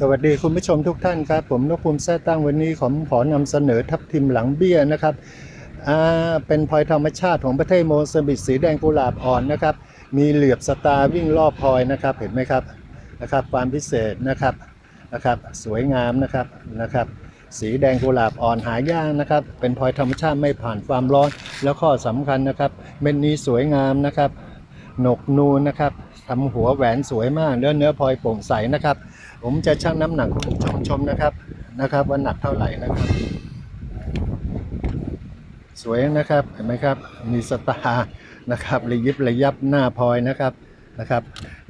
สวัสดีคุณผู้ชมทุกท่านครับ ผมนพภูมิแท้ตั้งวันนี้ผมขอนำเสนอทับทิมหลังเบี้ยนะครับเป็นพลอยธรรมชาติของประเทศโมซัมบิกสีแดงกุหลาบอ่อนนะครับ มีเหลือบสตาร์วิ่งรอบพลอยนะครับ เห็นไหมครับนะครับ ความพิเศษนะครับนะครับ สวยงามนะครับนะครับ สีแดงกุหลาบอ่อนหายากนะครับ เป็นพลอยธรรมชาติไม่ผ่านความร้อนแล้วข้อสำคัญนะครับ เม็ดนี้สวยงามนะครับหนกนูนนะครับทำหัวแหวนสวยมากเนื้อเนื้อพลอยโปร่งใสนะครับ ผมจะชั่งน้ำหนักคุณผู้ชมชมนะครับนะครับ ว่าหนักเท่าไหร่นะครับ สวยนะครับเห็นไหมครับ มีสตาร์นะครับระยิบระยับหน้าพลอยนะครับนะครับ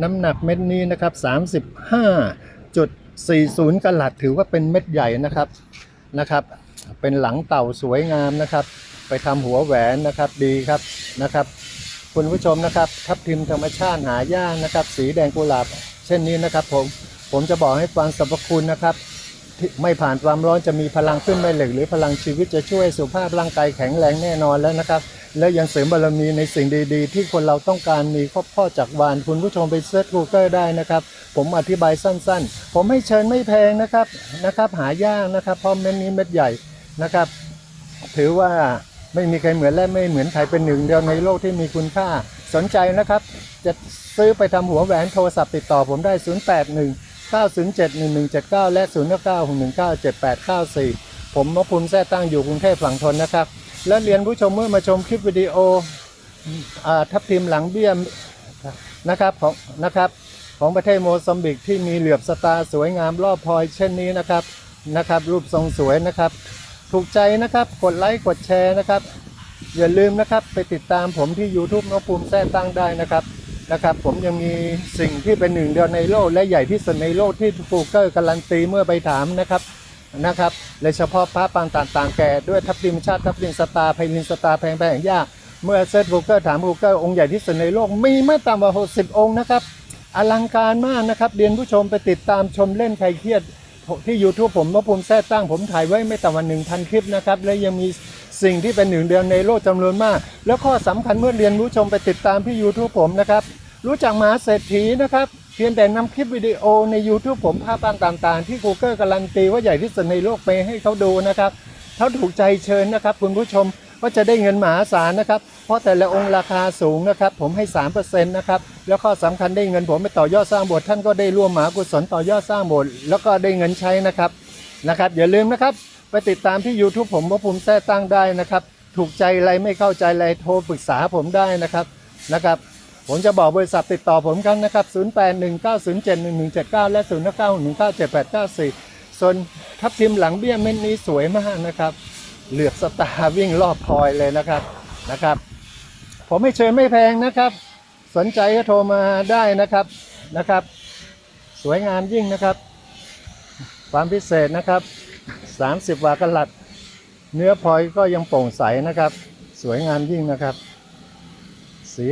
น้ำหนักเม็ดนี้นะครับ35.40กะลัดถือว่าเป็นเม็ดใหญ่นะครับนะครับ เป็นหลังเต่าสวยงามนะครับ ไปทำหัวแหวนนะครับดีครับนะครับคุณผู้ชมนะครับ ทับทิมธรรมชาติหายากนะครับ สีแดงกุหลาบ เช่นนี้นะครับผม ผมจะบอกให้ฟังสรรพคุณนะครับ ไม่ผ่านความร้อนจะมีพลังขึ้นแม่เหล็ก หรือพลังชีวิตจะช่วยสุขภาพร่างกายแข็งแรงแน่นอนแล้วนะครับ แล้วยังเสริมบารมีในสิ่งดีๆ ที่คนเราต้องการมีครอบพ่อจากวานคุณผู้ชมไปเซิร์ช Google ได้นะครับ ผมอธิบายสั้นๆ ผมให้เชิญไม่แพงนะครับนะครับ หายากนะครับเพราะเม็ดนี้เม็ดใหญ่นะครับ ถือว่าไม่มีใครเหมือนและไม่เหมือนใครเป็นหนึ่งเดียวในโลกที่มีคุณค่าสนใจนะครับ จะซื้อไปทำหัวแหวนโทรศัพท์ติดต่อผมได้ 081 907 1179 และ 096197894 ผมมภูมิแท้ตั้งอยู่กรุงเทพฝั่งทนนะครับ และเรียนผู้ชมเมื่อมาชมคลิปวิดีโออทับทิมหลังเบี้ยมนะครับของนะครับของประเทศโมซัมบิกที่มีเหลือบสตาร์สวยงามรอบพลอยเช่นนี้นะครับนะครับ รูปทรงสวยนะครับ ถูกใจนะครับกดไลค์กดแชร์นะครับ อย่าลืมนะครับไปติดตามผมที่ YouTube นกภูมิแท้ตั้งได้นะครับ นะครับ ผมยังมีสิ่งที่เป็นหนึ่งเดียวในโลก และใหญ่ที่สุดในโลกที่ Google การันตีเมื่อไปถามนะครับนะครับโดยเฉพาะพระปางต่างๆแก่ด้วยทับทิมชาติทับทิมสตาร์ไพลินสตาร์แพงแพงยากเมื่อเซิร์ช Google ถาม Google องค์ใหญ่ที่สุดในโลกมีไม่ต่ำกว่า60 องค์นะครับอลังการมากนะครับเรียนผู้ชมไปติดตามชมเล่นใครเครียดที่ YouTube ผมนพภูมิแท้ตั้งผมถ่ายไว้ไม่ต่ำกว่าหนึ่งพันคลิปนะครับ และยังมี สิ่งที่เป็นหนึ่งเดียวในโลกจำนวนมาก แล้วข้อสำคัญเมื่อเรียนรู้ชมไปติดตามที่ YouTube ผมนะครับ รู้จักมหาเศรษฐีนะครับ เพียงแต่นำคลิปวิดีโอใน YouTube ผมภาพปางต่างๆ ที่ Google การันตีว่าใหญ่ที่สุดในโลกไปให้เขาดูนะครับเขาถูกใจเชิญนะครับ คุณผู้ชมว่าจะได้เงินมหาศาลนะครับ เพราะแต่ละองค์ราคาสูงนะครับ ผมให้ 3%นะครับ แล้วข้อสำคัญได้เงินผมไปต่อยอดสร้างโบสถ์ท่านก็ได้ร่วมมหากุศลต่อยอดสร้างโบสถ์แล้วก็ได้เงินใช้นะครับนะครับ อย่าลืมนะครับ ไปติดตามที่ YouTube ผมว่าภูมิแท้ตั้งได้นะครับ ถูกใจอะไรไม่เข้าใจอะไรโทรปรึกษาผมได้นะครับนะครับผมจะบอกบริษัทติดต่อผมครั้งนะครับ 0819071179 และ 0919978894 ส่วนทับทิมหลังเบี้ยเม็ดนี้สวยมากนะครับ เหลือบสตาร์วิ่งรอบพลอยเลยนะครับนะครับ ผมไม่เชิญไม่แพงนะครับ สนใจก็โทรมาได้นะครับนะครับ สวยงามยิ่งนะครับ ความพิเศษนะครับ 30วากลัด เนื้อพลอยก็ยังโปร่งใสนะครับ สวยงามยิ่งนะครับ